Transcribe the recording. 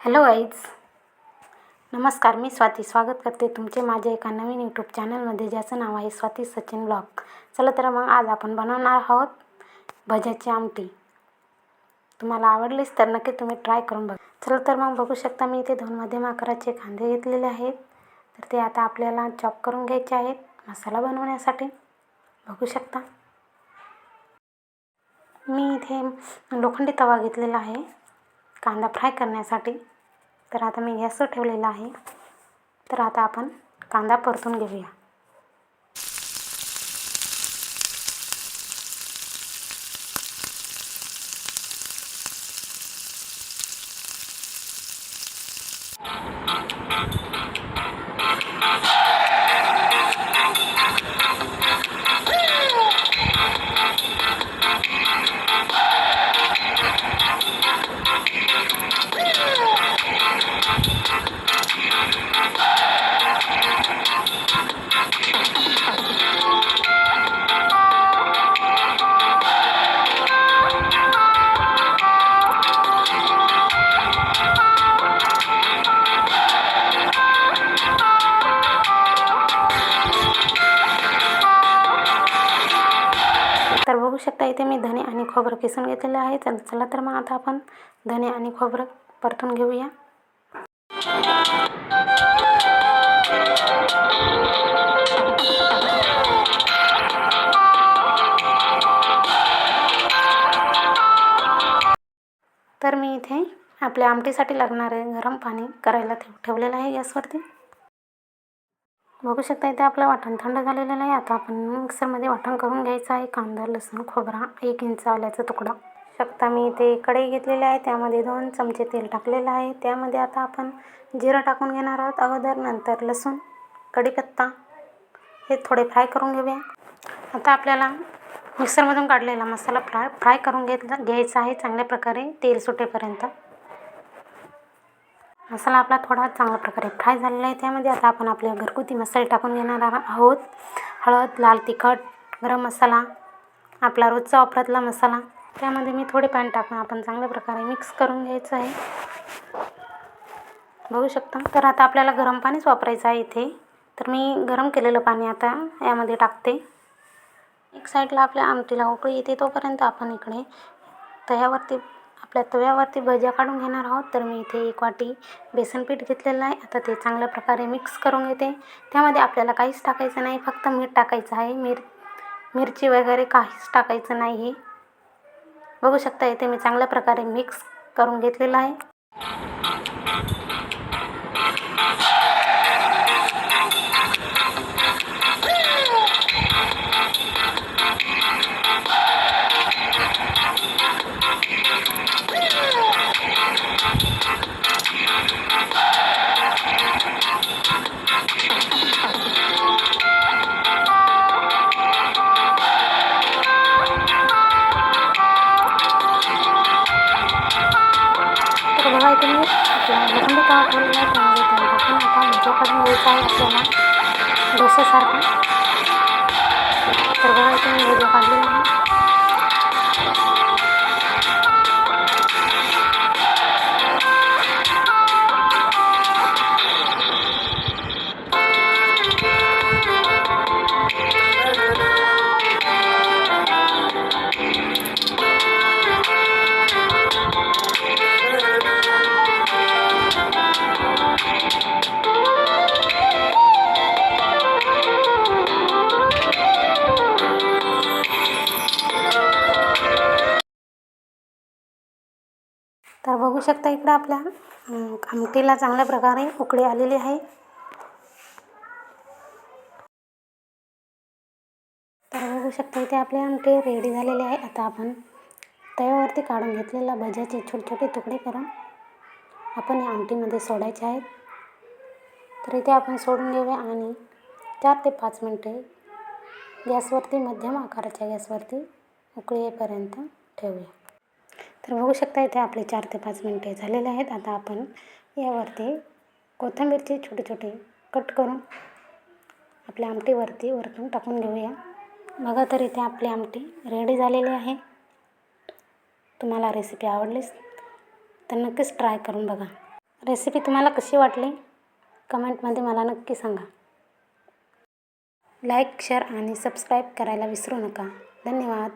Hello eyes. नमस्कार मी स्वाती. स्वागत करते तुमचे माझ्या एका नवीन यूट्यूब चॅनलमध्ये ज्याचं नाव आहे स्वाती सचिन ब्लॉग चला तर मग आज आपण बनवणार आहोत भज्याची आमटी. तुम्हाला आवडलीच तर नक्की तुम्ही ट्राय करून बघा. चला तर मग बघू शकता मी इथे दोन मध्यम आकाराचे कांदे घेतलेले आहेत. तर ते आता आपल्याला चॉप करून घ्यायचे आहेत मसाला बनवण्यासाठी. बघू शकता. मी इथे लोखंडी तवा घेतलेला आहे कांदा फ्राय करण्यासाठी. तर आता मी गॅसवर ठेवलेला आहे. तर आता आपण कांदा परतून घेऊया. शकता. इथे मी धने आणि खोबरं किसून घेतलेलं आहे. तर चला तर मग आता आपण धने आणि खोबरं परतून घेऊया. तर मी इथे आपल्या आमटीसाठी लागणारे गरम पाणी करायला ठेव ठेवलेलं आहे गॅसवरती. बघू शकता इथे आपलं वाटण थंड झालेलं आहे. आता आपण मिक्सरमध्ये वाटण करून घ्यायचं आहे. कांदा लसूण खोबरा एक इंच आल्याचा तुकडा. शकता मी इथे कढई घेतलेली आहे. त्यामध्ये दोन चमचे तेल टाकलेलं आहे. त्यामध्ये आता आपण जिरं टाकून घेणार आहोत. अगोदर नंतर लसूण कढीपत्ता हे थोडे फ्राय करून घेऊया. आता आपल्याला मिक्सरमधून काढलेला मसाला फ्राय फ्राय करून घेतला घ्यायचा आहे. चांगल्या प्रकारे तेल सुटेपर्यंत. मसाला आपला थोडा चांगल्या प्रकारे फ्राय झालेला आहे. त्यामध्ये आता आपण आपले घरगुती मसाले टाकून घेणार आहोत. हळद लाल तिखट गरम मसाला आपला रोजचा वापरातला मसाला. त्यामध्ये मी थोडे पाणी टाकून आपण चांगल्या प्रकारे मिक्स करून घ्यायचं आहे. बघू शकता. तर आता आपल्याला गरम पाणीच वापरायचं आहे इथे. तर मी गरम केलेलं पाणी आता यामध्ये टाकते. एक साईडला आपल्या आमटीला उकळी येते तोपर्यंत आपण इकडे तयावरती आपल्या तव्यावरती भज्या काढून घेणार आहोत. तर मी इथे एक वाटी बेसन पीठ घेतलेलं आहे. आता ते चांगल्या प्रकारे मिक्स करून घेते. त्यामध्ये आपल्याला काहीच टाकायचं नाही. फक्त मीठ टाकायचं आहे. मिर मिरची वगैरे काहीच टाकायचं नाही. बघू शकता इथे मी चांगल्या प्रकारे मिक्स करून घेतलेलं आहे. मी आपला लोखंडी तवा ठेवलेला आहे त्यामध्ये आता भज्या घ्यायचा आहे आपल्याला डोसेसारखा तर बघा इथे मी भज्या आहे तर बघू शकता इकडं आपल्या आमटीला चांगल्या प्रकारे उकळी आलेली आहे. तर बघू शकता इथे आपले आमटे रेडी झालेले आहे आता आपण तव्यावरती काढून घेतलेल्या भज्याचे छोटे छोटे तुकडे करून आपण या आमटीमध्ये सोडायचे आहेत. तर इथे आपण सोडून घेऊया आणि चार ते पाच मिनटे गॅसवरती मध्यम आकाराच्या गॅसवरती उकळी येईपर्यंत ठेवूया. तर बघू शकता इथे आपले चार ते पाच मिनटे झालेले आहेत. आता आपण यावरती कोथिंबीरचे छोटे छोटे कट करून आपल्या आमटीवरती वरतून टाकून घेऊया. बघा तर इथे आपली आमटी रेडी झालेली आहे. तुम्हाला रेसिपी आवडलीच तर नक्कीच ट्राय करून बघा. रेसिपी तुम्हाला कशी वाटली? कमेंटमध्ये मला नक्की सांगा. लाईक शेअर आणि सबस्क्राईब करायला विसरू नका. धन्यवाद.